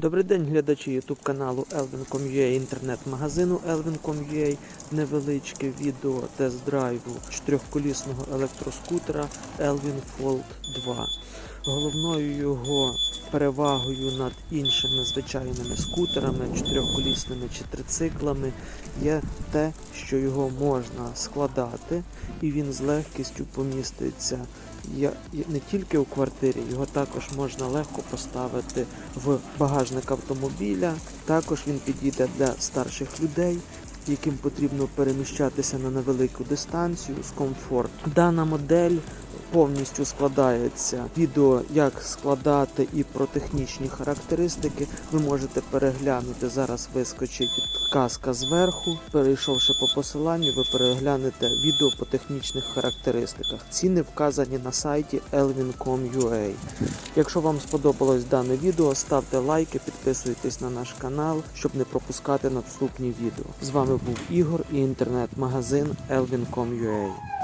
Добрий день, глядачі YouTube каналу Elvin.com.ua, інтернет-магазину Elvin.com.ua. Невеличке відео тест-драйву чотирьохколісного електроскутера Elvin Fold 2. Головною його перевагою над іншими звичайними скутерами, чотирьохколісними чи трициклами є те, що його можна складати, і він з легкістю поміститься я- не тільки у квартирі, його також можна легко поставити в багажник автомобіля. Також він підійде для старших людей, яким потрібно переміщатися на невелику дистанцію з комфортом. Дана модель повністю складається. Відео, як складати і про технічні характеристики, ви можете переглянути. Зараз вискочить підказка зверху. Перейшовши по посиланню, ви переглянете відео по технічних характеристиках. Ціни вказані на сайті elvin.com.ua. Якщо вам сподобалось дане відео, ставте лайки, підписуйтесь на наш канал, щоб не пропускати наступні відео. З вами був Ігор і інтернет-магазин elvin.com.ua.